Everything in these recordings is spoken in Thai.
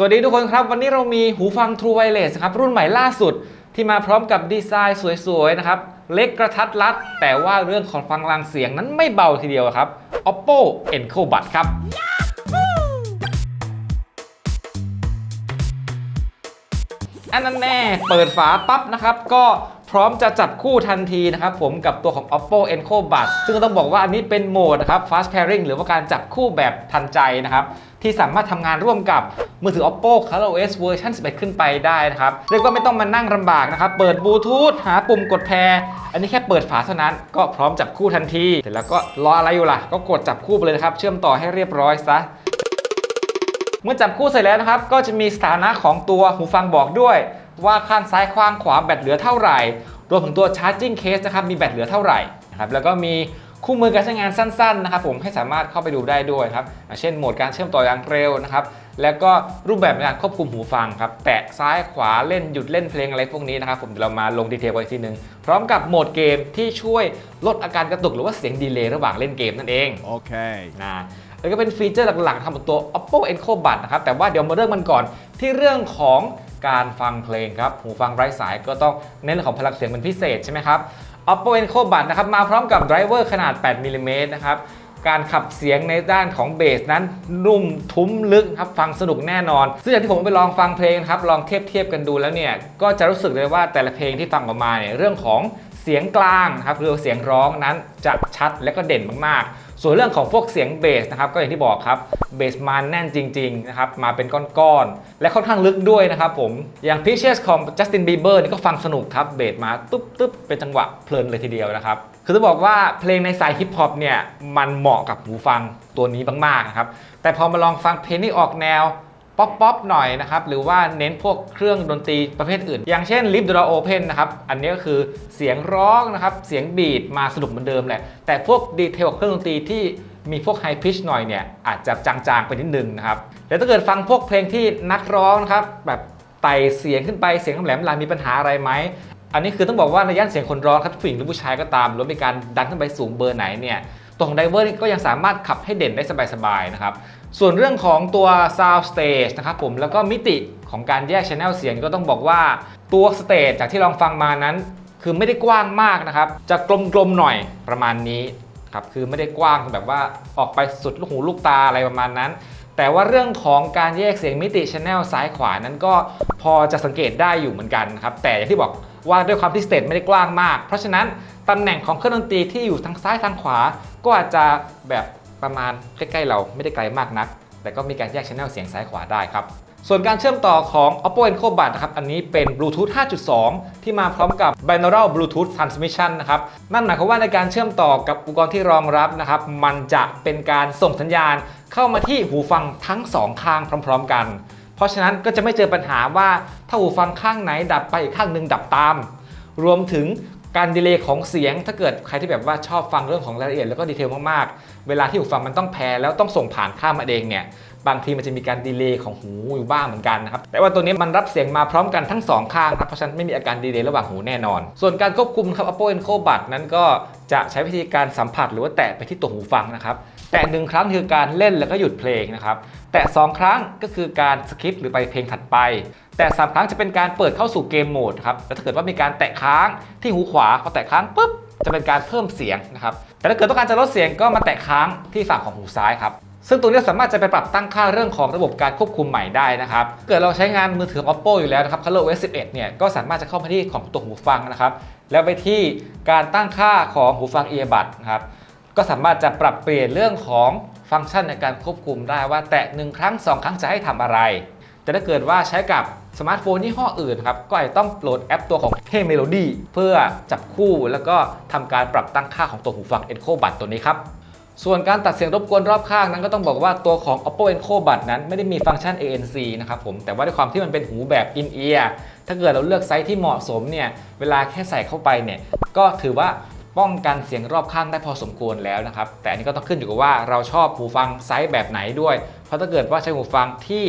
สวัสดีทุกคนครับ วันนี้เรามีหูฟัง True Wireless ครับ รุ่นใหม่ล่าสุดที่มาพร้อมกับดีไซน์สวยๆ นะครับ เล็กกระทัดรัด แต่ว่าเรื่องของฟังลังเสียงนั้นไม่เบาทีเดียวครับ Oppo Enco Bud ครับ อันนั้นแน่เปิดฝาปั๊บนะครับ ก็พร้อมจะจับคู่ทันทีนะครับผมกับตัวของ Oppo Enco Buds ซึ่งต้องบอกว่าอันนี้เป็นโหมดนะครับ Fast Pairing หรือว่าการจับคู่แบบทันใจนะครับ ที่สามารถทำงานร่วมกับมือถือ Oppo ColorOS เวอร์ชัน11 ขึ้นไปได้นะครับ เรียกว่าไม่ต้องมานั่งลำบากนะครับ เปิดบลูทูธหาปุ่มกดแพร อันนี้แค่เปิดฝาเท่านั้นก็พร้อมจับคู่ทันทีเสร็จแล้วก็รออะไรอยู่ล่ะ ก็กดจับคู่ไปเลยนะครับ เชื่อมต่อให้เรียบร้อยซะเมื่อจับคู่เสร็จแล้วนะครับ ก็จะมีสถานะของตัวหูฟังบอกด้วย ว่าข้างซ้ายข้างขวาแบตเหลือเท่าไหร่ รวมถึงตัวชาร์จิ่งเคสนะครับมีแบตเหลือเท่าไหร่นะครับแล้วก็มี คู่มือการใช้งานสั้นๆนะครับผมให้สามารถเข้าไปดูได้ด้วยครับอย่างเช่นโหมดการเชื่อมต่ออย่างเร็วนะครับแล้วก็รูปแบบในการควบคุมหูฟังครับแตะซ้ายขวาเล่นหยุดเล่นเพลงอะไรพวกนี้นะครับผมเดี๋ยวเรามาลงดีเทลกันอีกทีหนึง พร้อมกับโหมดเกมที่ช่วยลดอาการกระตุกหรือว่าเสียงดีเลย์ระหว่างเล่นเกมนั่นเอง Okay. นะแล้วก็เป็นฟีเจอร์หลักๆทำบนตัว Oppo Enco Buds นะครับแต่ว่าเดี๋ยวมาเริ่มมันก่อนที่เรื่องของ การฟังเพลงครับ หูฟังไร้สายก็ต้องเน้นเรื่องของพลังเสียงเป็นพิเศษใช่ไหมครับ Oppo Enco b u d นะครับมาพร้อมกับไดรเวอร์ขนาด 8มิลลิเมตรนะครับการขับเสียงในด้านของเบสนั้นนุ่มทุ้มลึกครับฟังสนุกแน่นอน ซึ่งอย่างที่ผมไปลองฟังเพลงครับลองเทียบเทียบกันดูแล้วเนี่ยก็จะรู้สึกเลยว่าแต่ละเพลงที่ฟังออกมาเนี่ยเรื่องของ สียงกลางนะครับหรือเสียงร้องนั้นจะชัดและก็เด่นมากๆ ส่วนเรื่องของพวกเสียงเบสนะครับก็อย่างที่บอกครับเบสมาแน่นจริงๆนะครับมาเป็นก้อนๆ และค่อนข้างลึกด้วยนะครับผม อย่าง Peaches ของ Justin Bieber นี่ก็ฟังสนุกครับเบสมาตุ๊บตุ๊บเป็นจังหวะเพลินเลยทีเดียวนะครับ คือต้องบอกว่าเพลงในสายฮิปฮอปเนี่ยมันเหมาะกับหูฟังตัวนี้มากๆนะครับแต่พอมาลองฟังเพลงที่ออกแนว ป๊อปป๊อปหน่อยนะครับ หรือว่าเน้นพวกเครื่องดนตรีประเภทอื่น อย่างเช่น Lip d r a Open นะครับ อันนี้ก็คือเสียงร้องนะครับ เสียงบีดมาสนุกเหมือนเดิมแหละ แต่พวกดีเทลของเครื่องดนตรีที่มีพวกไฮพิชหน่อยเนี่ย อาจจะจางๆไปนิดนึงนะครับแล้วถ้าเกิดฟังพวกเพลงที่นักร้องนะครับแบบไต่เสียงขึ้นไปเสียงแหลมลามีปัญหาอะไรไหมอันนี้คือต้องบอกว่าในย่านเสียงคนร้องครับผู้หญิงหรือผู้ชายก็ตามหรือว่ามีการดันขึ้นไปสูงเบอร์ไหนเนี่ยตัวของไดเวอร์ก็ยังสามารถขับให้เด่นได้สบายๆนะครับ ส่วนเรื่องของตัว Sound Stage นะครับผมแล้วก็มิติของการแยก Channel เสียงก็ต้องบอกว่าตัวสเตจจากที่ลองฟังมานั้น คือไม่ได้กว้างมากนะครับ จะกลมๆหน่อยประมาณนี้ครับคือไม่ได้กว้างแบบว่าออกไปสุดลูกหูลูกตาอะไรประมาณนั้น แต่ว่าเรื่องของการแยกเสียงมิติชแนลซ้ายขวานั้นก็พอจะสังเกตได้อยู่เหมือนกันครับแต่อย่างที่บอกว่าด้วยความที่สเตจไม่ได้กว้างมาก เพราะฉะนั้นตำแหน่งของเครื่องดนตรีที่อยู่ทางซ้ายทางขวา ก็อาจจะแบบ ประมาณใกล้ๆเราไม่ได้ไกลมากนัก แต่ก็มีการแยกชแนลเสียงซ้ายขวาได้ครับ ส่วนการเชื่อมต่อของ Oppo Enco Buds นะครับ อันนี้เป็น Bluetooth 5.2 ที่มาพร้อมกับ Binaural Bluetooth Transmission นะครับ นั่นหมายความว่าในการเชื่อมต่อกับอุปกรณ์ที่รองรับนะครับ มันจะเป็นการส่งสัญญาณเข้ามาที่หูฟังทั้ง 2 ข้างพร้อม ๆ กัน เพราะฉะนั้นก็จะไม่เจอปัญหาว่าถ้าหูฟังข้างไหนดับไปอีกข้างหนึ่งดับตาม รวมถึง การดีเลย์ของเสียงถ้าเกิดใครที่แบบว่าชอบฟังเรื่องของรายละเอียดแล้วก็ดีเทลมากๆ เวลาที่หูฟังมันต้องแพรแล้วต้องส่งผ่านข้ามมาเองเนี่ย บางทีมันจะมีการดีเลย์ของหูอยู่บ้างเหมือนกันนะครับ แต่ว่าตัวนี้มันรับเสียงมาพร้อมกันทั้งสองข้างครับเพราะฉะนั้นไม่มีอาการดีเลย์ระหว่างหูแน่นอน ส่วนการควบคุมครับ Oppo Enco Buds นั้นก็จะใช้วิธีการสัมผัสหรือว่าแตะไปที่ตัวหูฟังนะครับ แตะหนึ่งครั้งคือการเล่นแล้วก็หยุดเพลงนะครับ แตะสองครั้งก็คือการสคิปหรือไปเพลงถัดไป แต่สามครั้งจะเป็นการเปิดเข้าสู่เกมโหมดครับ แล้วถ้าเกิดว่ามีการแตะค้างที่หูขวาพอแตะค้างปุ๊บจะเป็นการเพิ่มเสียงนะครับ แต่ถ้าเกิดต้องการจะลดเสียงก็มาแตะค้างที่ฝั่งของหูซ้ายครับ ซึ่งตรงนี้สามารถจะไปปรับตั้งค่าเรื่องของระบบการควบคุมใหม่ได้นะครับ เกิดเราใช้งานมือถือ Oppo อยู่แล้วนะครับ ColorOS 11เนี่ยก็สามารถจะเข้ามาที่ของตัวหูฟังนะครับ แล้วไปที่การตั้งค่าของหูฟัง earbud นะครับ ก็สามารถจะปรับเปลี่ยนเรื่องของฟังก์ชันในการควบคุมได้ว่าแตะหนึ่งครั้งสองครั้งจะให้ทำอะไร แต่ถ้าเกิดว่าใช้กับสมาร์ทโฟนยี่ห้ออื่นครับ ก็อาจจะต้องโหลดแอปตัวของ Hey Melody เพื่อจับคู่แล้วก็ทำการปรับตั้งค่าของตัวหูฟัง Enco Buds ตัวนี้ครับ ส่วนการตัดเสียงรบกวนรอบข้างนั้นก็ต้องบอกว่าตัวของ Oppo Enco Buds นั้นไม่ได้มีฟังก์ชัน ANC นะครับผมแต่ว่าด้วยความที่มันเป็นหูแบบ in ear ถ้าเกิดเราเลือกไซส์ที่เหมาะสมเนี่ยเวลาแค่ใส่เข้าไปเนี่ยก็ถือว่าป้องกันเสียงรอบข้างได้พอสมควรแล้วนะครับแต่อันนี้ก็ต้องขึ้นอยู่กับว่าเราชอบหูฟังไซส์แบบไหนด้วย เพราะถ้าเกิดว่าใช้หูฟังที่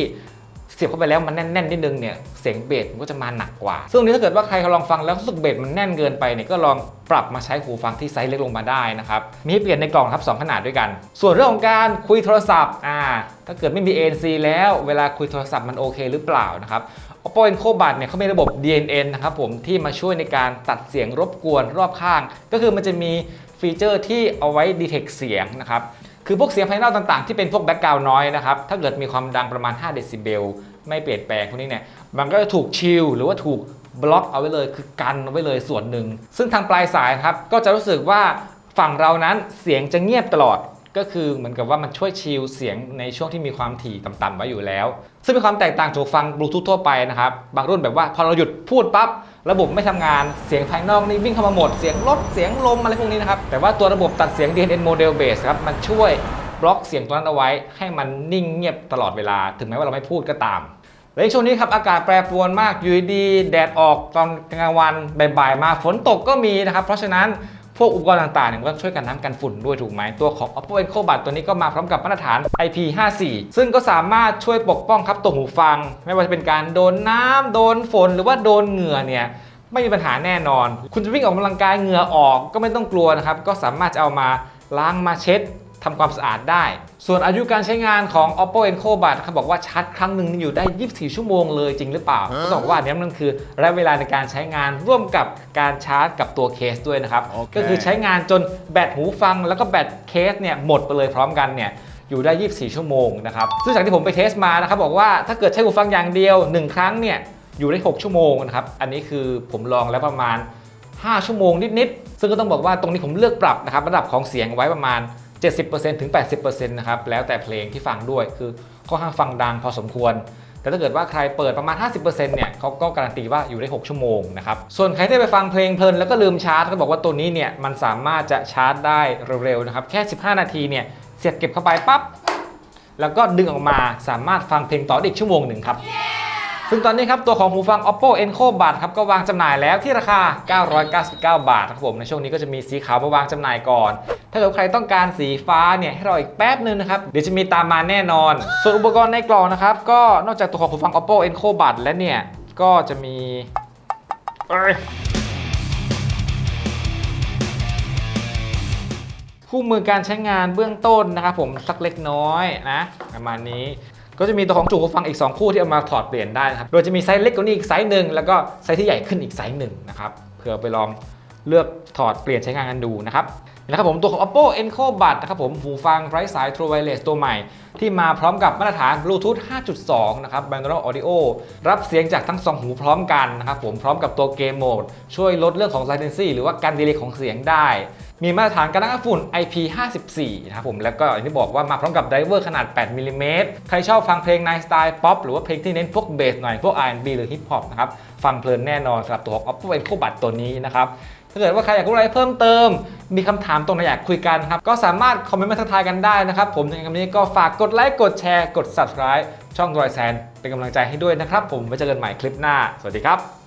เสียบเข้าไปแล้วมันแน่นๆนิดนึงเนี่ยเสียงเบสมันก็จะมาหนักกว่า ซึ่งนนี้ถ้าเกิดว่าใครลองฟังแล้วรู้สึกเบสมันแน่นเกินไปเนี่ยก็ลองปรับมาใช้หูฟังที่ไซส์เล็กลงมาได้นะครับมีให้เปลี่ยนในกล่องครับสองขนาดด้วยกัน ส่วนเรื่องของการคุยโทรศัพท์อ่าถ้าเกิดไม่มี ANC แล้วเวลาคุยโทรศัพท์มันโอเคหรือเปล่านะครับ Oppo Enco Buds เนี่ยเขามีระบบ DNN นะครับผมที่มาช่วยในการตัดเสียงรบกวนรอบข้าง ก็คือมันจะมีฟีเจอร์ที่เอาไว้ detect เสียงนะครับ คือพวกเสียงภายนอกต่างๆ ที่เป็นพวกแบ็กกราวน์น้อยนะครับ ถ้าเกิดมีความดังประมาณ 5 เดซิเบล ไม่เปลี่ยนแปลงพวกนี้เนี่ย มันก็จะถูกชิลหรือว่าถูกบล็อกเอาไว้เลย คือกันเอาไว้เลยส่วนหนึ่ง ซึ่งทางปลายสายครับ ก็จะรู้สึกว่าฝั่งเรานั้นเสียงจะเงียบตลอด ก็คือเหมือนกับว่ามันช่วยชิลเสียงในช่วงที่มีความถี่ต่ำๆไว้อยู่แล้ว ซึ่งเป็นความแตกต่างจากฟังบลูทูธทั่วไปนะครับ บางรุ่นแบบว่าพอเราหยุดพูดปั๊บ ระบบไม่ทำงานเสียงภายนอกนี่วิ่งเข้ามาหมด เสียงรถเสียงลมอะไรพวกนี้นะครับ แต่ว่าตัวระบบตัดเสียง DNN Model Base ครับมันช่วยบล็อกเสียงตัวนั้นเอาไว้ ให้มันนิ่งเงียบตลอดเวลา ถึงแม้ว่าเราไม่พูดก็ตามและในช่วงนี้ครับอากาศแปรปรวนมากอยู่ดีแดดออกตอนกลางวันบ่ายๆมาฝนตกก็มีนะครับ เพราะฉะนั้น พวกอุปกรณ์ต่างๆเนี่ยมันก็ช่วยกันน้ำกันฝุ่นด้วยถูกไหมตัวของ Oppo Enco Buds ตัวนี้ก็มาพร้อมกับมาตรฐาน IP54 ซึ่งก็สามารถช่วยปกป้องครับตัวหูฟัง ไม่ว่าจะเป็นการโดนน้ำโดนฝนหรือว่าโดนเหงื่อเนี่ยไม่มีปัญหาแน่นอน คุณจะวิ่งออกกำลังกายเหงื่อออกก็ไม่ต้องกลัวนะครับ ก็สามารถจะเอามาล้างมาเช็ด ทำความสะอาดได้ ส่วนอายุการใช้งานของ Oppo Enco Buds เขาบอกว่าชาร์จครั้งหนึ่งนี่อยู่ได้ 24 ชั่วโมงเลยจริงหรือเปล่าก็ต้องบอกว่าอันนี้มันคือระยะเวลาในการใช้งานร่วมกับการชาร์จกับตัวเคสด้วยนะครับโอเคก็คือใช้งานจนแบตหูฟังแล้วก็แบตเคสเนี่ยหมดไปเลยพร้อมกันเนี่ยอยู่ได้ 24 ชั่วโมงนะครับ ซึ่งจากที่ผมไปเทสมานะครับบอกว่าถ้าเกิดใช้หูฟังอย่างเดียว 1 ครั้งเนี่ยอยู่ได้ 6 ชั่วโมงนะครับ อันนี้คือผมลองแล้วประมาณ 5 ชั่วโมงนิดๆ ซึ่งก็ต้องบอกว่าตรงนี้ผมเลือกปรับนะครับระดับของเสียงไว้ประมาณ 70%ถึง 80%นะครับแล้วแต่เพลงที่ฟังด้วยคือค่อนข้างฟังดังพอสมควร แต่ถ้าเกิดว่าใครเปิดประมาณ 50%เนี่ยเขาก็การันตีว่าอยู่ได้ 6 ชั่วโมงนะครับส่วนใครที่ไปฟังเพลงเพลินแล้วก็ลืมชาร์จก็บอกว่าตัวนี้เนี่ยมันสามารถจะชาร์จได้เร็วๆนะครับแค่ 15 นาทีเนี่ยเสียบเก็บเข้าไปปั๊บแล้วก็ดึงออกมาสามารถฟังเพลงต่ออีกชั่วโมงหนึ่งครับ ซึ่งตอนนี้ครับตัวของหูฟัง Oppo Enco Buds ครับก็วางจำหน่ายแล้วที่ราคา 999 บาทนะครับผมในช่วงนี้ก็จะมีสีขาวมาวางจำหน่ายก่อน ถ้าเกิดใครต้องการสีฟ้าเนี่ยให้รออีกแป๊บนึงนะครับเดี๋ยวจะมีตามมาแน่นอน ส่วนอุปกรณ์ในกล่องนะครับก็นอกจากตัวของหูฟัง Oppo Enco Buds แล้วเนี่ยก็จะมีเอ้ยคู่มือการใช้งานเบื้องต้นนะครับผมสักเล็กน้อยนะประมาณนี้ ก็จะมีตัวของจุหูฟังอีก 2 คู่ที่เอามาถอดเปลี่ยนได้นะครับ โดยจะมีไซส์เล็กกว่านี้อีกไซส์หนึ่งแล้วก็ไซส์ที่ใหญ่ขึ้นอีกไซส์หนึ่งนะครับเผื่อไปลอง เลือกถอดเปลี่ยนใช้งานกันดูนะครับนะครับผมตัวของ Oppo Enco bud นะครับผมหูฟังไร้สาย True Wireless ตัวใหม่ ที่มาพร้อมกับมาตรฐาน Bluetooth 5.2 นะครับ Binaural Audio รับเสียงจากทั้ง 2 หูพร้อมกันนะครับผมพร้อมกับตัวเกมโหมด ช่วยลดเรื่องของ latency หรือว่าการดีเลย์ของเสียงได้ มีมาตรฐานการกันฝุ่น IP54 นะครับผมแล้วก็อย่างที่บอกว่ามาพร้อมกับไดรเวอร์ขนาด 8มิลลิเมตรใครชอบฟังเพลงในสไตล์ป๊อปหรือว่าเพลงที่เน้นพวกเบสหน่อยพวก R&B หรือฮิปฮอปนะครับฟังเพลินแน่นอนสำหรับตัวของ Oppo Enco bud ตัวนี้นะครับ ถ้าเกิดว่าใครอยากรู้อะไรเพิ่มเติม มีคำถามตรงไหนอยากคุยกันครับ ก็สามารถคอมเมนต์มาทักทายกันได้นะครับ ผมในคำนี้ก็ฝากกดไลค์ กดแชร์ กด subscribe ช่องรอยแซนเป็นกำลังใจให้ด้วยนะครับ ผมไว้เจอกันใหม่คลิปหน้า สวัสดีครับ